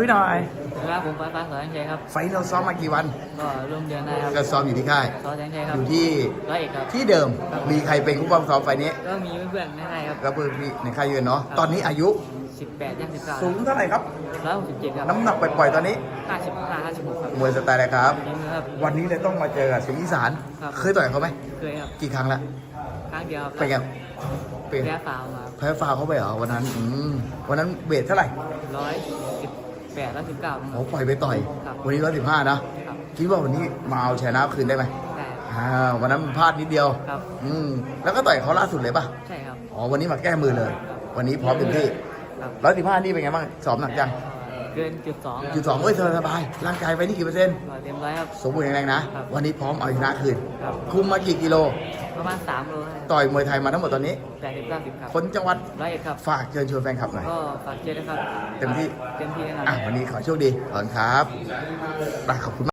พี่หน่อยครับผมฟ้าฟ้าสอนชัยครับ ไฟท์เราซ้อมมากี่วัน ก็ร่วมเดือนได้ครับก็ซ้อมอยู่ที่ค่ายสอนชัยครับอยู่ที่ร้อยเอกครับ ที่เดิมมีใครเป็นผู้บังคับซ้อมไฟท์นี้ ก็มีเพื่อนๆในค่ายครับก็เพื่อนพี่ในค่ายยืนเนาะตอนนี้อายุ18ย่าง19สูงเท่าไหร่ครับ ร้อยหกสิบเจ็ดครับน้ำหนักปล่อยๆตอนนี้ 55 56ครับมวยสไตล์อะไรครับยิงมือครับ วันนี้เลยต้องมาเจอกับเสียงอีสาน ครับ เคยต่อยเขาไหม เคยครับ กี่ครั้งละ ครั้งเดียวครับเป็นไงเป็นแพ้ฟาวมาแพ้ฟาวเขาไปเหรอวันนั้น อืม วันนั้นเวทเท่าไหร่ ร้อย สิบแปดร้อยสิบเก้าคโอ้รับปล่อยไปต่อย ครับวันนี้ร้อยสิบห้านะ ครับ คิดว่าวันนี้มาเอาชนะคืนได้ไหมได้อ่าวันนั้นพลาดนิดเดียว ครับ อืม แล้วก็ต่อยเขาล่าสุดเลยป่ะ ใช่ครับ อ๋อ วันนี้มาแก้มือเลย วันนี้พร้อมเต็มที่ครับ ร้อยสิบห้านี่เป็นไงบ้างสอบหนักยังเกินจุดสองจุดสองเอ้ยสบายๆร่างกายไปนี่กี่เปอร์เซ็นต์ เต็มร้อยครับ สมบูรณ์แข็งแรงนะ ครับวันนี้พร้อมเอาชนะคืน ครับ คุมมากี่กิโล ประมาณสามโลได้ต่อยมวยไทยมาทั้งหมดตอนนี้ แปดสิบเก้าสิบครับคนจังหวัดร้อยเอ็ดครับ ฝากเชิญชวนแฟนคลับหน่อย ก็ฝากเชียร์ด้วยครับเต็มที่ เต็มที่แน่นอนอะวันนี้ขอโชคดีขอบคุณครับได้ขอบคุณ